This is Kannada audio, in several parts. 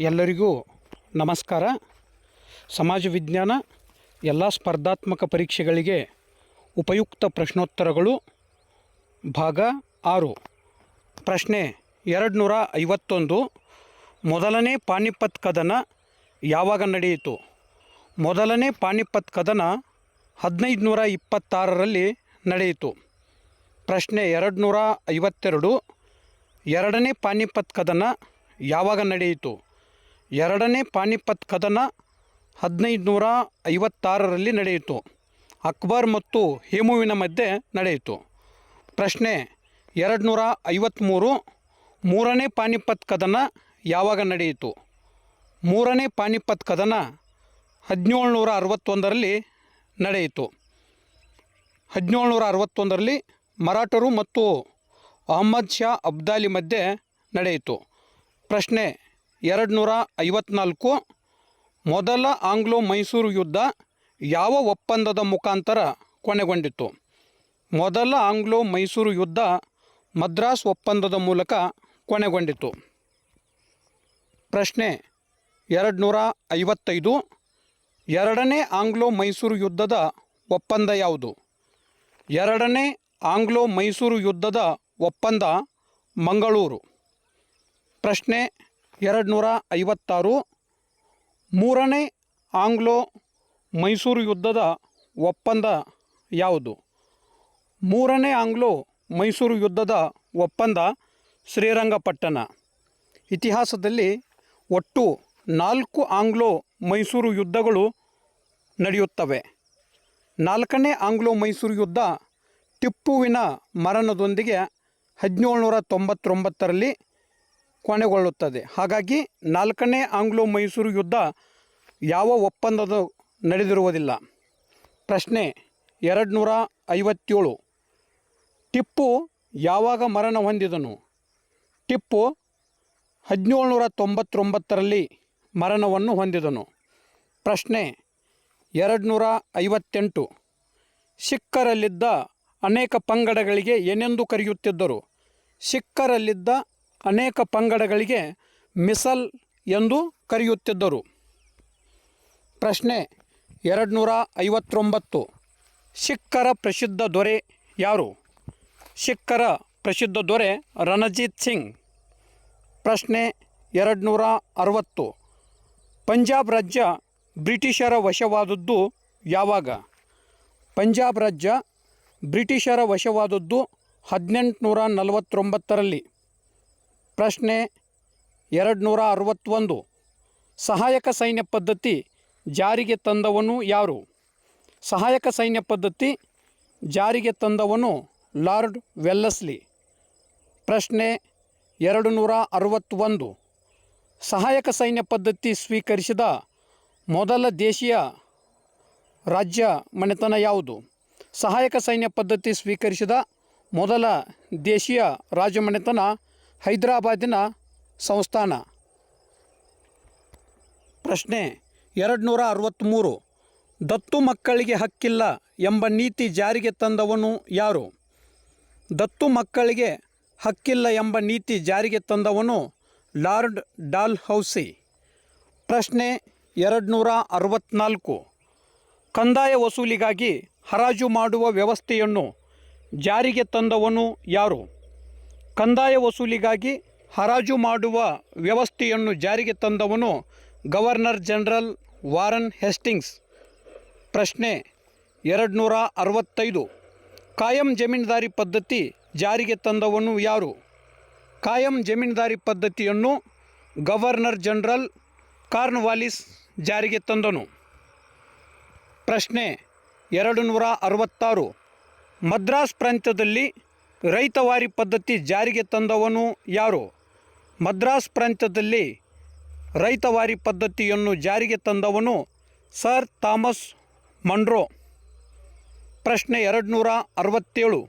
ಎಲ್ಲರಿಗೂ ನಮಸ್ಕಾರ. ಸಮಾಜ ವಿಜ್ಞಾನ ಎಲ್ಲ ಸ್ಪರ್ಧಾತ್ಮಕ ಪರೀಕ್ಷೆಗಳಿಗೆ ಉಪಯುಕ್ತ ಪ್ರಶ್ನೋತ್ತರಗಳು ಭಾಗ ಆರು. ಪ್ರಶ್ನೆ ಎರಡು ನೂರ ಐವತ್ತೊಂದು. ಮೊದಲನೇ ಪಾನಿಪತ್ ಕದನ ಯಾವಾಗ ನಡೆಯಿತು? ಮೊದಲನೇ ಪಾಣಿಪತ್ ಕದನ ಹದಿನೈದು ನೂರ ಇಪ್ಪತ್ತಾರರಲ್ಲಿ ನಡೆಯಿತು. ಪ್ರಶ್ನೆ ಎರಡು ನೂರ ಐವತ್ತೆರಡು. ಎರಡನೇ ಪಾನಿಪತ್ ಕದನ ಯಾವಾಗ ನಡೆಯಿತು? ಎರಡನೇ ಪಾನಿಪತ್ ಕದನ ಹದಿನೈದು ನೂರ ಐವತ್ತಾರರಲ್ಲಿ ನಡೆಯಿತು. ಅಕ್ಬರ್ ಮತ್ತು ಹೇಮುವಿನ ಮಧ್ಯೆ ನಡೆಯಿತು. ಪ್ರಶ್ನೆ ಎರಡು ನೂರ ಐವತ್ತ್ಮೂರು ಮೂರನೇ ಪಾನಿಪತ್ ಕದನ ಯಾವಾಗ ನಡೆಯಿತು? ಮೂರನೇ ಪಾನಿಪತ್ ಕದನ ಹದಿನೇಳು ನೂರ ಅರವತ್ತೊಂದರಲ್ಲಿ ನಡೆಯಿತು. ಹದಿನೇಳು ನೂರ ಅರವತ್ತೊಂದರಲ್ಲಿ ಮರಾಠರು ಮತ್ತು ಅಹಮ್ಮದ್ ಶಾ ಅಬ್ದಾಲಿ ಮಧ್ಯೆ ನಡೆಯಿತು. ಪ್ರಶ್ನೆ ಎರಡು ನೂರ ಐವತ್ನಾಲ್ಕು ಮೊದಲ ಆಂಗ್ಲೋ ಮೈಸೂರು ಯುದ್ಧ ಯಾವ ಒಪ್ಪಂದದ ಮುಖಾಂತರ ಕೊನೆಗೊಂಡಿತು ಮೊದಲ ಆಂಗ್ಲೋ ಮೈಸೂರು ಯುದ್ಧ ಮದ್ರಾಸ್ ಒಪ್ಪಂದದ ಮೂಲಕ ಕೊನೆಗೊಂಡಿತು ಪ್ರಶ್ನೆ ಎರಡು ನೂರ ಐವತ್ತೈದು ಎರಡನೇ ಆಂಗ್ಲೋ ಮೈಸೂರು ಯುದ್ಧದ ಒಪ್ಪಂದ ಯಾವುದು? ಎರಡನೇ ಆಂಗ್ಲೋ ಮೈಸೂರು ಯುದ್ಧದ ಒಪ್ಪಂದ ಮಂಗಳೂರು. ಪ್ರಶ್ನೆ ಎರಡು ನೂರ ಐವತ್ತಾರು ಮೂರನೇ ಆಂಗ್ಲೋ ಮೈಸೂರು ಯುದ್ಧದ ಒಪ್ಪಂದ ಯಾವುದು? ಮೂರನೇ ಆಂಗ್ಲೋ ಮೈಸೂರು ಯುದ್ಧದ ಒಪ್ಪಂದ ಶ್ರೀರಂಗಪಟ್ಟಣ. ಇತಿಹಾಸದಲ್ಲಿ ಒಟ್ಟು ನಾಲ್ಕು ಆಂಗ್ಲೋ ಮೈಸೂರು ಯುದ್ಧಗಳು ನಡೆಯುತ್ತವೆ. ನಾಲ್ಕನೇ ಆಂಗ್ಲೋ ಮೈಸೂರು ಯುದ್ಧ ಟಿಪ್ಪುವಿನ ಮರಣದೊಂದಿಗೆ ಹದಿನೇಳು ನೂರ ತೊಂಬತ್ತೊಂಬತ್ತರಲ್ಲಿ ಕೊನೆಗೊಳ್ಳುತ್ತದೆ ಹಾಗಾಗಿ ನಾಲ್ಕನೇ ಆಂಗ್ಲೋ ಮೈಸೂರು ಯುದ್ಧ ಯಾವ ಒಪ್ಪಂದದ ನಡೆದಿರುವುದಿಲ್ಲ. ಪ್ರಶ್ನೆ ಎರಡು ನೂರ ಐವತ್ತೇಳು ಟಿಪ್ಪು ಯಾವಾಗ ಮರಣ ಹೊಂದಿದನು? ಟಿಪ್ಪು ಹದಿನೇಳು ನೂರ ತೊಂಬತ್ತೊಂಬತ್ತರಲ್ಲಿ ಮರಣವನ್ನು ಹೊಂದಿದನು. ಪ್ರಶ್ನೆ ಎರಡು ನೂರ ಐವತ್ತೆಂಟು ಸಿಖ್ಖರಲ್ಲಿದ್ದ ಅನೇಕ ಪಂಗಡಗಳಿಗೆ ಏನೆಂದು ಕರೆಯುತ್ತಿದ್ದರು? ಸಿಖ್ಖರಲ್ಲಿದ್ದ ಅನೇಕ ಪಂಗಡಗಳಿಗೆ ಮಿಸಲ್ ಎಂದು ಕರೆಯುತ್ತಿದ್ದರು. ಪ್ರಶ್ನೆ ಎರಡುನೂರ ಐವತ್ತೊಂಬತ್ತು. ಸಿಖ್ಖರ ಪ್ರಸಿದ್ಧ ದೊರೆ ಯಾರು? ಸಿಖ್ಖರ ಪ್ರಸಿದ್ಧ ದೊರೆ ರಣಜಿತ್ ಸಿಂಗ್. ಪ್ರಶ್ನೆ ಎರಡು ನೂರ ಅರವತ್ತು. ಪಂಜಾಬ್ ರಾಜ್ಯ ಬ್ರಿಟಿಷರ ವಶವಾದದ್ದು ಯಾವಾಗ? ಪಂಜಾಬ್ ರಾಜ್ಯ ಬ್ರಿಟಿಷರ ವಶವಾದದ್ದು ಹದಿನೆಂಟುನೂರ ನಲವತ್ತೊಂಬತ್ತರಲ್ಲಿ. ಪ್ರಶ್ನೆ ಎರಡು ನೂರ ಅರವತ್ತೊಂದು. ಸಹಾಯಕ ಸೈನ್ಯ ಪದ್ಧತಿ ಜಾರಿಗೆ ತಂದವನು ಯಾರು? ಸಹಾಯಕ ಸೈನ್ಯ ಪದ್ಧತಿ ಜಾರಿಗೆ ತಂದವನು ಲಾರ್ಡ್ ವೆಲ್ಲಸ್ಲಿ. ಪ್ರಶ್ನೆ ಎರಡು ನೂರ ಅರವತ್ತೊಂದು. ಸಹಾಯಕ ಸೈನ್ಯ ಪದ್ಧತಿ ಸ್ವೀಕರಿಸಿದ ಮೊದಲ ದೇಶೀಯ ರಾಜ್ಯ ಮನೆತನ ಯಾವುದು? ಸಹಾಯಕ ಸೈನ್ಯ ಪದ್ಧತಿ ಸ್ವೀಕರಿಸಿದ ಮೊದಲ ದೇಶೀಯ ರಾಜಮನೆತನ ಹೈದರಾಬಾದಿನ ಸಂಸ್ಥಾನ. ಪ್ರಶ್ನೆ ಎರಡು ನೂರ ಅರವತ್ತ್ಮೂರು ದತ್ತು ಮಕ್ಕಳಿಗೆ ಹಕ್ಕಿಲ್ಲ ಎಂಬ ನೀತಿ ಜಾರಿಗೆ ತಂದವನು ಯಾರು? ದತ್ತು ಮಕ್ಕಳಿಗೆ ಹಕ್ಕಿಲ್ಲ ಎಂಬ ನೀತಿ ಜಾರಿಗೆ ತಂದವನು ಲಾರ್ಡ್ ಡಾಲ್ ಹೌಸಿ ಪ್ರಶ್ನೆ ಎರಡು ನೂರ ಅರವತ್ತ್ನಾಲ್ಕು ಕಂದಾಯ ವಸೂಲಿಗಾಗಿ ಹರಾಜು ಮಾಡುವ ವ್ಯವಸ್ಥೆಯನ್ನು ಜಾರಿಗೆ ತಂದವನು ಯಾರು? ಕಂದಾಯ ವಸೂಲಿಗಾಗಿ ಹರಾಜು ಮಾಡುವ ವ್ಯವಸ್ಥೆಯನ್ನು ಜಾರಿಗೆ ತಂದವನು ಗವರ್ನರ್ ಜನರಲ್ ವಾರನ್ ಹೆಸ್ಟಿಂಗ್ಸ್. ಪ್ರಶ್ನೆ ಎರಡು ನೂರ ಅರವತ್ತೈದು. ಕಾಯಂ ಜಮೀನ್ದಾರಿ ಪದ್ಧತಿ ಜಾರಿಗೆ ತಂದವನು ಯಾರು? ಕಾಯಂ ಜಮೀನ್ದಾರಿ ಪದ್ಧತಿಯನ್ನು ಗವರ್ನರ್ ಜನರಲ್ ಕಾರ್ನ್ವಾಲಿಸ್ ಜಾರಿಗೆ ತಂದನು. ಪ್ರಶ್ನೆ ಎರಡು ನೂರ ಅರವತ್ತಾರು. ಮದ್ರಾಸ್ ಪ್ರಾಂತ್ಯದಲ್ಲಿ ರೈತವಾರಿ ಪದ್ಧತಿ ಜಾರಿಗೆ ತಂದವನು ಯಾರು? ಮದ್ರಾಸ್ ಪ್ರಾಂತ್ಯದಲ್ಲಿ ರೈತವಾರಿ ಪದ್ಧತಿಯನ್ನು ಜಾರಿಗೆ ತಂದವನು ಸರ್ ಥಾಮಸ್ ಮಂಡ್ರೋ ಪ್ರಶ್ನೆ ಎರಡು ನೂರ ಅರವತ್ತೇಳು.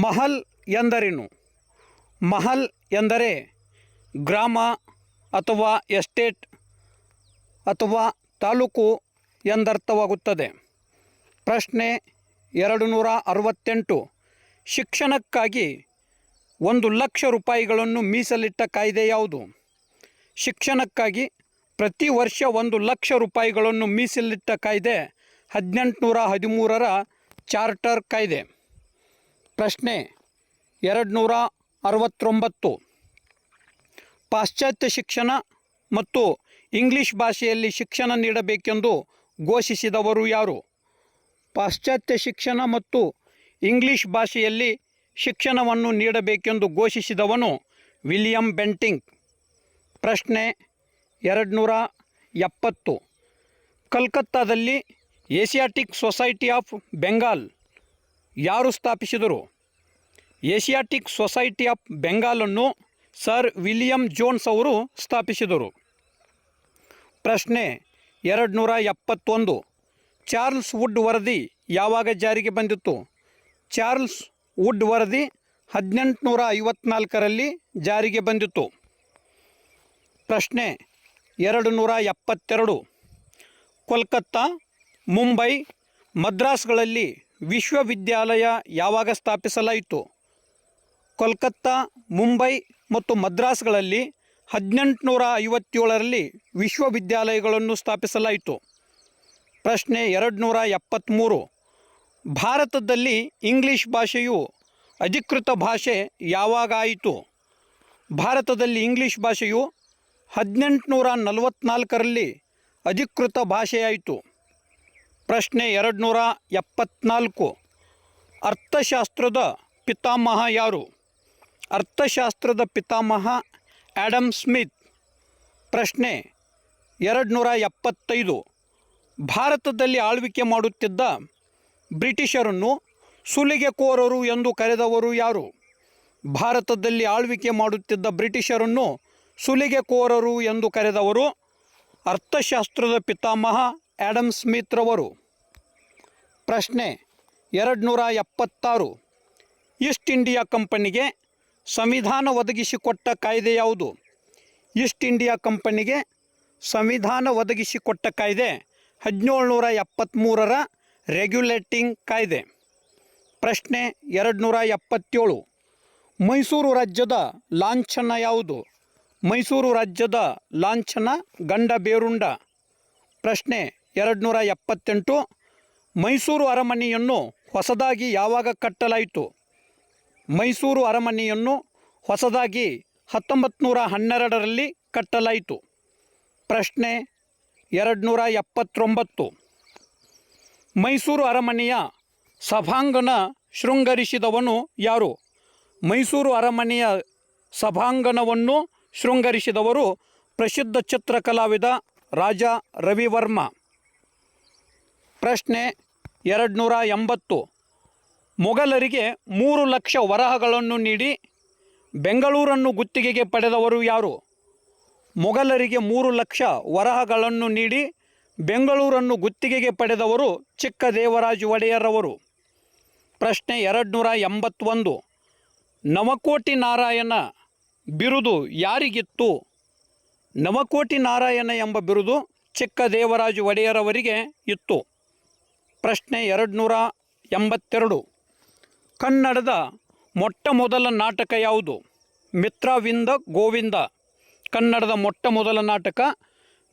ಮಹಲ್ ಎಂದರೇನು? ಮಹಲ್ ಎಂದರೆ ಗ್ರಾಮ ಅಥವಾ ಎಸ್ಟೇಟ್ ಅಥವಾ ತಾಲೂಕು ಎಂದರ್ಥವಾಗುತ್ತದೆ. ಪ್ರಶ್ನೆ ಎರಡು ನೂರ ಅರವತ್ತೆಂಟು. ಶಿಕ್ಷಣಕ್ಕಾಗಿ ಒಂದು ಲಕ್ಷ ರೂಪಾಯಿಗಳನ್ನು ಮೀಸಲಿಟ್ಟ ಕಾಯ್ದೆ ಯಾವುದು? ಶಿಕ್ಷಣಕ್ಕಾಗಿ ಪ್ರತಿ ವರ್ಷ ಒಂದು ಲಕ್ಷ ರೂಪಾಯಿಗಳನ್ನು ಮೀಸಲಿಟ್ಟ ಕಾಯ್ದೆ ಹದಿನೆಂಟುನೂರ ಹದಿಮೂರರ ಚಾರ್ಟರ್ ಕಾಯ್ದೆ. ಪ್ರಶ್ನೆ ಎರಡು ನೂರ ಅರವತ್ತೊಂಬತ್ತು. ಪಾಶ್ಚಾತ್ಯ ಶಿಕ್ಷಣ ಮತ್ತು ಇಂಗ್ಲಿಷ್ ಭಾಷೆಯಲ್ಲಿ ಶಿಕ್ಷಣ ನೀಡಬೇಕೆಂದು ಘೋಷಿಸಿದವರು ಯಾರು? ಪಾಶ್ಚಾತ್ಯ ಶಿಕ್ಷಣ ಮತ್ತು ಇಂಗ್ಲಿಷ್ ಭಾಷೆಯಲ್ಲಿ ಶಿಕ್ಷಣವನ್ನು ನೀಡಬೇಕೆಂದು ಘೋಷಿಸಿದವನು ವಿಲಿಯಂ ಬೆಂಟಿಂಗ್. ಪ್ರಶ್ನೆ ಎರಡುನೂರ ಎಪ್ಪತ್ತು. ಕಲ್ಕತ್ತಾದಲ್ಲಿ ಏಷಿಯಾಟಿಕ್ ಸೊಸೈಟಿ ಆಫ್ ಬೆಂಗಾಲ್ ಯಾರು ಸ್ಥಾಪಿಸಿದರು? ಏಷಿಯಾಟಿಕ್ ಸೊಸೈಟಿ ಆಫ್ ಬೆಂಗಾಲನ್ನು ಸರ್ ವಿಲಿಯಂ ಜೋನ್ಸ್ ಅವರು ಸ್ಥಾಪಿಸಿದರು. ಪ್ರಶ್ನೆ ಎರಡು ನೂರ ಎಪ್ಪತ್ತೊಂದು. ಚಾರ್ಲ್ಸ್ ವುಡ್ ವರದಿ ಯಾವಾಗ ಜಾರಿಗೆ ಬಂದಿತ್ತು? ಚಾರ್ಲ್ಸ್ ವುಡ್ ವರದಿ ಹದಿನೆಂಟುನೂರ ಐವತ್ನಾಲ್ಕರಲ್ಲಿ ಜಾರಿಗೆ ಬಂದಿತು ಪ್ರಶ್ನೆ ಎರಡು ನೂರ ಎಪ್ಪತ್ತೆರಡು. ಕೋಲ್ಕತ್ತಾ, ಮುಂಬೈ, ಮದ್ರಾಸ್ಗಳಲ್ಲಿ ವಿಶ್ವವಿದ್ಯಾಲಯ ಯಾವಾಗ ಸ್ಥಾಪಿಸಲಾಯಿತು? ಕೋಲ್ಕತ್ತಾ, ಮುಂಬೈ ಮತ್ತು ಮದ್ರಾಸ್ಗಳಲ್ಲಿ ಹದಿನೆಂಟುನೂರ ಐವತ್ತೇಳರಲ್ಲಿ ವಿಶ್ವವಿದ್ಯಾಲಯಗಳನ್ನು ಸ್ಥಾಪಿಸಲಾಯಿತು. ಪ್ರಶ್ನೆ ಎರಡು ನೂರ ಎಪ್ಪತ್ತ್ಮೂರು. ಭಾರತದಲ್ಲಿ ಇಂಗ್ಲಿಷ್ ಭಾಷೆಯು ಅಧಿಕೃತ ಭಾಷೆ ಯಾವಾಗಾಯಿತು? ಭಾರತದಲ್ಲಿ ಇಂಗ್ಲಿಷ್ ಭಾಷೆಯು ಹದಿನೆಂಟುನೂರ ನಲವತ್ನಾಲ್ಕರಲ್ಲಿ ಅಧಿಕೃತ ಭಾಷೆಯಾಯಿತು. ಪ್ರಶ್ನೆ ಎರಡು ನೂರ ಎಪ್ಪತ್ನಾಲ್ಕು. ಅರ್ಥಶಾಸ್ತ್ರದ ಪಿತಾಮಹ ಯಾರು? ಅರ್ಥಶಾಸ್ತ್ರದ ಪಿತಾಮಹ ಆ್ಯಡಮ್ ಸ್ಮಿತ್. ಪ್ರಶ್ನೆ ಎರಡು ನೂರ ಎಪ್ಪತ್ತೈದು. ಭಾರತದಲ್ಲಿ ಆಳ್ವಿಕೆ ಮಾಡುತ್ತಿದ್ದ ಬ್ರಿಟಿಷರನ್ನು ಸುಲಿಗೆ ಕೋರರು ಎಂದು ಕರೆದವರು ಯಾರು? ಭಾರತದಲ್ಲಿ ಆಳ್ವಿಕೆ ಮಾಡುತ್ತಿದ್ದ ಬ್ರಿಟಿಷರನ್ನು ಸುಲಿಗೆ ಕೋರರು ಎಂದು ಕರೆದವರು ಅರ್ಥಶಾಸ್ತ್ರದ ಪಿತಾಮಹ ಆ್ಯಡಮ್ ಸ್ಮಿತ್ರವರು ಪ್ರಶ್ನೆ ಎರಡು ನೂರ ಎಪ್ಪತ್ತಾರು ಈಸ್ಟ್ ಇಂಡಿಯಾ ಕಂಪನಿಗೆ ಸಂವಿಧಾನ ಒದಗಿಸಿಕೊಟ್ಟ ಕಾಯ್ದೆ ಯಾವುದು? ಈಸ್ಟ್ ಇಂಡಿಯಾ ಕಂಪನಿಗೆ ಸಂವಿಧಾನ ಒದಗಿಸಿಕೊಟ್ಟ ಕಾಯ್ದೆ ಹದಿನೇಳು ನೂರ ಎಪ್ಪತ್ತ್ಮೂರರ ರೆಗ್ಯುಲೇಟಿಂಗ್ ಕಾಯ್ದೆ. ಪ್ರಶ್ನೆ ಎರಡು ನೂರ ಎಪ್ಪತ್ತೇಳು ಮೈಸೂರು ರಾಜ್ಯದ ಲಾಂಛನ ಯಾವುದು? ಮೈಸೂರು ರಾಜ್ಯದ ಲಾಂಛನ ಗಂಡ ಬೇರುಂಡ ಪ್ರಶ್ನೆ ಎರಡು ನೂರ ಎಪ್ಪತ್ತೆಂಟು ಮೈಸೂರು ಅರಮನೆಯನ್ನು ಹೊಸದಾಗಿ ಯಾವಾಗ ಕಟ್ಟಲಾಯಿತು? ಮೈಸೂರು ಅರಮನೆಯನ್ನು ಹೊಸದಾಗಿ ಹತ್ತೊಂಬತ್ತು ನೂರ ಹನ್ನೆರಡರಲ್ಲಿ ಕಟ್ಟಲಾಯಿತು. ಪ್ರಶ್ನೆ ಎರಡು ನೂರ ಎಪ್ಪತ್ತೊಂಬತ್ತು ಮೈಸೂರು ಅರಮನೆಯ ಸಭಾಂಗಣ ಶೃಂಗರಿಸಿದವನು ಯಾರು? ಮೈಸೂರು ಅರಮನೆಯ ಸಭಾಂಗಣವನ್ನು ಶೃಂಗರಿಸಿದವರು ಪ್ರಸಿದ್ಧ ಚಿತ್ರಕಲಾವಿದ ರಾಜ ರವಿವರ್ಮ. ಪ್ರಶ್ನೆ ಎರಡು ನೂರ ಎಂಬತ್ತು. ಮೊಘಲರಿಗೆ ಮೂರು ಲಕ್ಷ ವರಹಗಳನ್ನು ನೀಡಿ ಬೆಂಗಳೂರನ್ನು ಗುತ್ತಿಗೆಗೆ ಪಡೆದವರು ಯಾರು? ಮೊಘಲರಿಗೆ ಮೂರು ಲಕ್ಷ ವರಹಗಳನ್ನು ನೀಡಿ ಬೆಂಗಳೂರನ್ನು ಗುತ್ತಿಗೆಗೆ ಪಡೆದವರು ಚಿಕ್ಕ ದೇವರಾಜು ಒಡೆಯರವರು. ಪ್ರಶ್ನೆ ಎರಡು ನೂರ ಎಂಬತ್ತೊಂದು. ನವಕೋಟಿ ನಾರಾಯಣ ಬಿರುದು ಯಾರಿಗಿತ್ತು? ನವಕೋಟಿ ನಾರಾಯಣ ಎಂಬ ಬಿರುದು ಚಿಕ್ಕ ದೇವರಾಜು ಒಡೆಯರವರಿಗೆ ಇತ್ತು. ಪ್ರಶ್ನೆ ಎರಡು ನೂರ ಎಂಬತ್ತೆರಡು. ಕನ್ನಡದ ಮೊಟ್ಟ ಮೊದಲ ನಾಟಕ ಯಾವುದು? ಮಿತ್ರವಿಂದ ಗೋವಿಂದ. ಕನ್ನಡದ ಮೊಟ್ಟ ಮೊದಲ ನಾಟಕ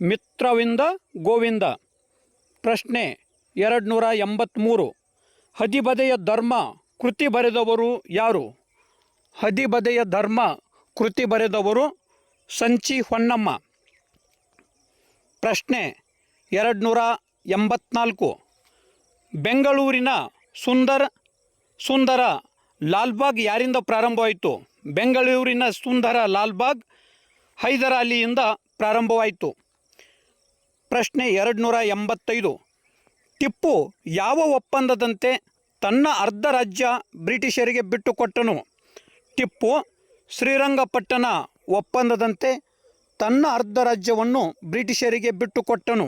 ಮಿತ್ರವಿಂದ ಗೋವಿಂದ. ಪ್ರಶ್ನೆ ಎರಡು ನೂರ ಎಂಬತ್ತ್ಮೂರು ಹದಿಬದೆಯ ಧರ್ಮ ಕೃತಿ ಬರೆದವರು ಯಾರು? ಹದಿಬದೆಯ ಧರ್ಮ ಕೃತಿ ಬರೆದವರು ಸಂಚಿ ಹೊನ್ನಮ್ಮ. ಪ್ರಶ್ನೆ ಎರಡು ನೂರ ಎಂಬತ್ನಾಲ್ಕು. ಬೆಂಗಳೂರಿನ ಸುಂದರ ಸುಂದರ ಲಾಲ್ಬಾಗ್ ಯಾರಿಂದ ಪ್ರಾರಂಭವಾಯಿತು? ಬೆಂಗಳೂರಿನ ಸುಂದರ ಲಾಲ್ಬಾಗ್ ಹೈದರಾಲಿಯಿಂದ ಪ್ರಾರಂಭವಾಯಿತು. ಪ್ರಶ್ನೆ ಎರಡು ನೂರ ಎಂಬತ್ತೈದು. ಟಿಪ್ಪು ಯಾವ ಒಪ್ಪಂದದಂತೆ ತನ್ನ ಅರ್ಧ ರಾಜ್ಯ ಬ್ರಿಟಿಷರಿಗೆ ಬಿಟ್ಟುಕೊಟ್ಟನು? ಟಿಪ್ಪು ಶ್ರೀರಂಗಪಟ್ಟಣ ಒಪ್ಪಂದದಂತೆ ತನ್ನ ಅರ್ಧ ರಾಜ್ಯವನ್ನು ಬ್ರಿಟಿಷರಿಗೆ ಬಿಟ್ಟುಕೊಟ್ಟನು.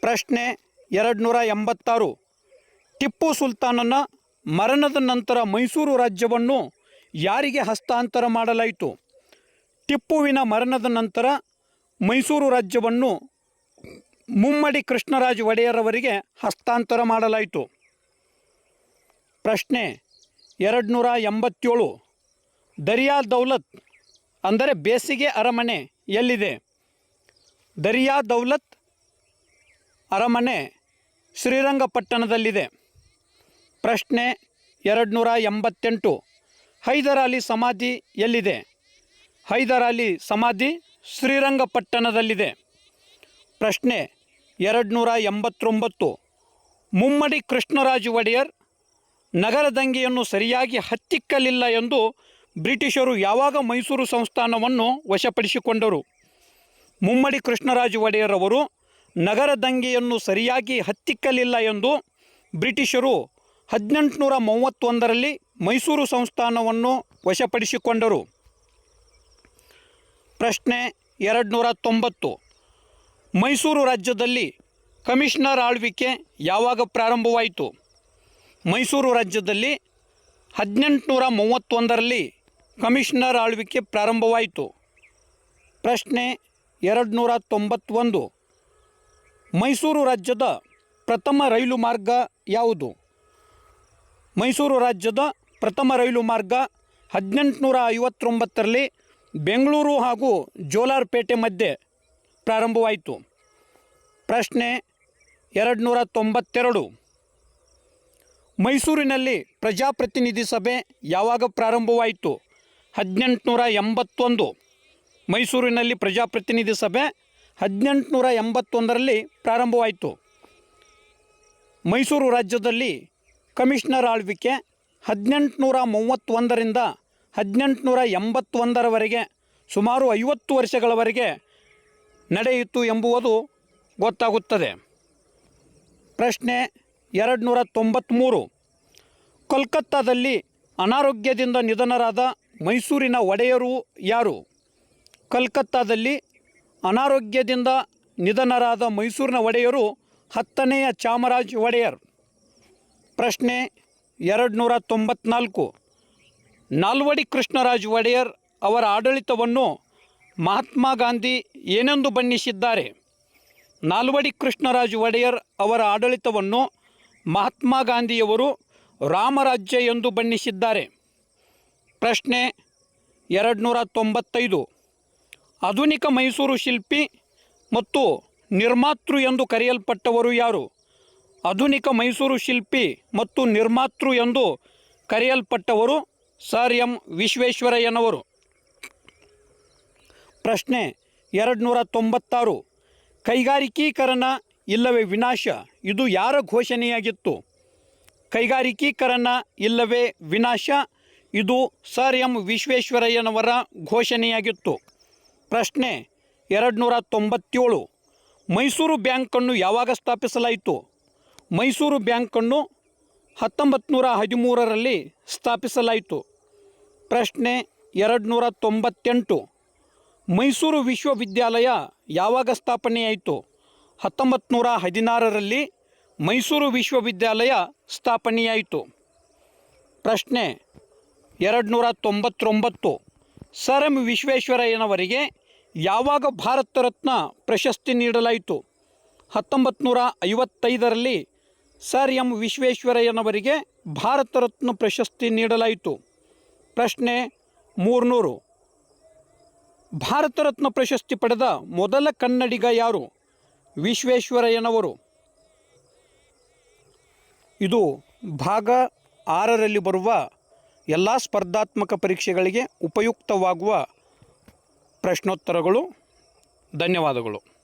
ಪ್ರಶ್ನೆ ಎರಡು ನೂರ ಎಂಬತ್ತಾರು. ಟಿಪ್ಪು ಸುಲ್ತಾನನ ಮರಣದ ನಂತರ ಮೈಸೂರು ರಾಜ್ಯವನ್ನು ಯಾರಿಗೆ ಹಸ್ತಾಂತರ ಮಾಡಲಾಯಿತು? ಟಿಪ್ಪುವಿನ ಮರಣದ ನಂತರ ಮೈಸೂರು ರಾಜ್ಯವನ್ನು ಮುಮ್ಮಡಿ ಕೃಷ್ಣರಾಜ ಒಡೆಯರವರಿಗೆ ಹಸ್ತಾಂತರ ಮಾಡಲಾಯಿತು. ಪ್ರಶ್ನೆ ಎರಡು ನೂರ ಎಂಬತ್ತೇಳು. ದರಿಯಾ ದೌಲತ್ ಅಂದರೆ ಬೇಸಿಗೆ ಅರಮನೆ ಎಲ್ಲಿದೆ? ದರಿಯಾ ದೌಲತ್ ಅರಮನೆ ಶ್ರೀರಂಗಪಟ್ಟಣದಲ್ಲಿದೆ. ಪ್ರಶ್ನೆ ಎರಡು ನೂರ ಎಂಬತ್ತೆಂಟು. ಹೈದರ್ ಸಮಾಧಿ ಎಲ್ಲಿದೆ? ಹೈದರ್ ಅಲಿ ಸಮಾಧಿ ಶ್ರೀರಂಗಪಟ್ಟಣದಲ್ಲಿದೆ. ಪ್ರಶ್ನೆ ಎರಡು ನೂರ ಎಂಬತ್ತೊಂಬತ್ತು. ಮುಮ್ಮಡಿ ಕೃಷ್ಣರಾಜ ಒಡೆಯರ್ ನಗರ ದಂಗೆಯನ್ನು ಸರಿಯಾಗಿ ಹತ್ತಿಕ್ಕಲಿಲ್ಲ ಎಂದು ಬ್ರಿಟಿಷರು ಯಾವಾಗ ಮೈಸೂರು ಸಂಸ್ಥಾನವನ್ನು ವಶಪಡಿಸಿಕೊಂಡರು? ಮುಮ್ಮಡಿ ಕೃಷ್ಣರಾಜ ಒಡೆಯರ್ ಅವರು ನಗರ ದಂಗೆಯನ್ನು ಸರಿಯಾಗಿ ಹತ್ತಿಕ್ಕಲಿಲ್ಲ ಎಂದು ಬ್ರಿಟಿಷರು ಹದಿನೆಂಟುನೂರ ಮೂವತ್ತೊಂದರಲ್ಲಿ ಮೈಸೂರು ಸಂಸ್ಥಾನವನ್ನು ವಶಪಡಿಸಿಕೊಂಡರು. ಪ್ರಶ್ನೆ ಎರಡು ನೂರ ತೊಂಬತ್ತು. ಮೈಸೂರು ರಾಜ್ಯದಲ್ಲಿ ಕಮಿಷನರ್ ಆಳ್ವಿಕೆ ಯಾವಾಗ ಪ್ರಾರಂಭವಾಯಿತು? ಮೈಸೂರು ರಾಜ್ಯದಲ್ಲಿ ಹದಿನೆಂಟುನೂರ ಮೂವತ್ತೊಂದರಲ್ಲಿ ಕಮಿಷನರ್ ಆಳ್ವಿಕೆ ಪ್ರಾರಂಭವಾಯಿತು. ಪ್ರಶ್ನೆ ಎರಡು ನೂರ ತೊಂಬತ್ತೊಂದು. ಮೈಸೂರು ರಾಜ್ಯದ ಪ್ರಥಮ ರೈಲು ಮಾರ್ಗ ಯಾವುದು? ಮೈಸೂರು ರಾಜ್ಯದ ಪ್ರಥಮ ರೈಲು ಮಾರ್ಗ ಹದಿನೆಂಟುನೂರ ಐವತ್ತೊಂಬತ್ತರಲ್ಲಿ ಬೆಂಗಳೂರು ಹಾಗೂ ಜೋಲಾರ್ಪೇಟೆ ಮಧ್ಯೆ ಪ್ರಾರಂಭವಾಯಿತು. ಪ್ರಶ್ನೆ ಎರಡು ನೂರ ತೊಂಬತ್ತೆರಡು ಮೈಸೂರಿನಲ್ಲಿ ಪ್ರಜಾಪ್ರತಿನಿಧಿ ಸಭೆ ಯಾವಾಗ ಪ್ರಾರಂಭವಾಯಿತು? ಹದಿನೆಂಟುನೂರ ಎಂಬತ್ತೊಂದು ಮೈಸೂರಿನಲ್ಲಿ ಪ್ರಜಾಪ್ರತಿನಿಧಿ ಸಭೆ ಹದಿನೆಂಟುನೂರ ಎಂಬತ್ತೊಂದರಲ್ಲಿ ಪ್ರಾರಂಭವಾಯಿತು. ಮೈಸೂರು ರಾಜ್ಯದಲ್ಲಿ ಕಮಿಷನರ್ ಆಳ್ವಿಕೆ ಹದಿನೆಂಟುನೂರ ಮೂವತ್ತೊಂದರಿಂದ ಹದಿನೆಂಟುನೂರ ಎಂಬತ್ತೊಂದರವರೆಗೆ ಸುಮಾರು ಐವತ್ತು ವರ್ಷಗಳವರೆಗೆ ನಡೆಯಿತು ಎಂಬುವುದು ಗೊತ್ತಾಗುತ್ತದೆ. ಪ್ರಶ್ನೆ ಎರಡು ನೂರ ತೊಂಬತ್ತ್ಮೂರು ಕೋಲ್ಕತ್ತಾದಲ್ಲಿ ಅನಾರೋಗ್ಯದಿಂದ ನಿಧನರಾದ ಮೈಸೂರಿನ ಒಡೆಯರು ಯಾರು? ಕಲ್ಕತ್ತಾದಲ್ಲಿ ಅನಾರೋಗ್ಯದಿಂದ ನಿಧನರಾದ ಮೈಸೂರಿನ ಒಡೆಯರು ಹತ್ತನೆಯ ಚಾಮರಾಜ್ ಒಡೆಯರ್. ಪ್ರಶ್ನೆ ಎರಡು ನೂರ ತೊಂಬತ್ನಾಲ್ಕು ನಾಲ್ವಡಿ ಕೃಷ್ಣರಾಜ್ ಒಡೆಯರ್ ಅವರ ಆಡಳಿತವನ್ನು ಮಹಾತ್ಮ ಗಾಂಧಿ ಏನೆಂದು ಬಣ್ಣಿಸಿದ್ದಾರೆ? ನಾಲ್ವಡಿ ಕೃಷ್ಣರಾಜ್ ಒಡೆಯರ್ ಅವರ ಆಡಳಿತವನ್ನು ಮಹಾತ್ಮ ಗಾಂಧಿಯವರು ರಾಮರಾಜ್ಯ ಎಂದು ಬಣ್ಣಿಸಿದ್ದಾರೆ. ಪ್ರಶ್ನೆ ಎರಡು ನೂರ ತೊಂಬತ್ತೈದು. ಆಧುನಿಕ ಮೈಸೂರು ಶಿಲ್ಪಿ ಮತ್ತು ನಿರ್ಮಾತೃ ಎಂದು ಕರೆಯಲ್ಪಟ್ಟವರು ಯಾರು? ಆಧುನಿಕ ಮೈಸೂರು ಶಿಲ್ಪಿ ಮತ್ತು ನಿರ್ಮಾತೃ ಎಂದು ಕರೆಯಲ್ಪಟ್ಟವರು ಸರ್ ಎಂ ವಿಶ್ವೇಶ್ವರಯ್ಯನವರು. ಪ್ರಶ್ನೆ ಎರಡು ನೂರ ತೊಂಬತ್ತಾರು. ಕೈಗಾರಿಕೀಕರಣ ಇಲ್ಲವೇ ವಿನಾಶ? ಇದು ಯಾರ ಘೋಷಣೆಯಾಗಿತ್ತು? ಕೈಗಾರಿಕೀಕರಣ ಇಲ್ಲವೇ ವಿನಾಶ? ಇದು ಸರ್ ಎಂ ವಿಶ್ವೇಶ್ವರಯ್ಯನವರ ಘೋಷಣೆಯಾಗಿತ್ತು. ಪ್ರಶ್ನೆ ಎರಡು ನೂರ ತೊಂಬತ್ತೇಳು. ಮೈಸೂರು ಬ್ಯಾಂಕನ್ನು ಯಾವಾಗ ಸ್ಥಾಪಿಸಲಾಯಿತು? ಮೈಸೂರು ಬ್ಯಾಂಕನ್ನು ಹತ್ತೊಂಬತ್ತು ನೂರ ಹದಿಮೂರರಲ್ಲಿ ಸ್ಥಾಪಿಸಲಾಯಿತು. ಪ್ರಶ್ನೆ ಎರಡು ನೂರ ತೊಂಬತ್ತೆಂಟು. ಮೈಸೂರು ವಿಶ್ವವಿದ್ಯಾಲಯ ಯಾವಾಗ ಸ್ಥಾಪನೆಯಾಯಿತು? ಹತ್ತೊಂಬತ್ತು ನೂರ ಹದಿನಾರರಲ್ಲಿ ಮೈಸೂರು ವಿಶ್ವವಿದ್ಯಾಲಯ ಸ್ಥಾಪನೆಯಾಯಿತು. ಪ್ರಶ್ನೆ ಎರಡು ನೂರ ತೊಂಬತ್ತೊಂಬತ್ತು. ಸರ್ ಎಂ ವಿಶ್ವೇಶ್ವರಯ್ಯನವರಿಗೆ ಯಾವಾಗ ಭಾರತ ರತ್ನ ಪ್ರಶಸ್ತಿ ನೀಡಲಾಯಿತು? ಹತ್ತೊಂಬತ್ತು ನೂರ ಐವತ್ತೈದರಲ್ಲಿ ಸರ್ ಎಂ ವಿಶ್ವೇಶ್ವರಯ್ಯನವರಿಗೆ ಭಾರತ ರತ್ನ ಪ್ರಶಸ್ತಿ ನೀಡಲಾಯಿತು. ಪ್ರಶ್ನೆ, ಮೂರ್ನೂರು. ಭಾರತ ರತ್ನ ಪ್ರಶಸ್ತಿ ಪಡೆದ ಮೊದಲ ಕನ್ನಡಿಗ ಯಾರು? ವಿಶ್ವೇಶ್ವರಯ್ಯನವರು. ಇದು ಭಾಗ ಆರರಲ್ಲಿ ಬರುವ ಎಲ್ಲ ಸ್ಪರ್ಧಾತ್ಮಕ ಪರೀಕ್ಷೆಗಳಿಗೆ ಉಪಯುಕ್ತವಾಗುವ ಪ್ರಶ್ನೋತ್ತರಗಳು. ಧನ್ಯವಾದಗಳು.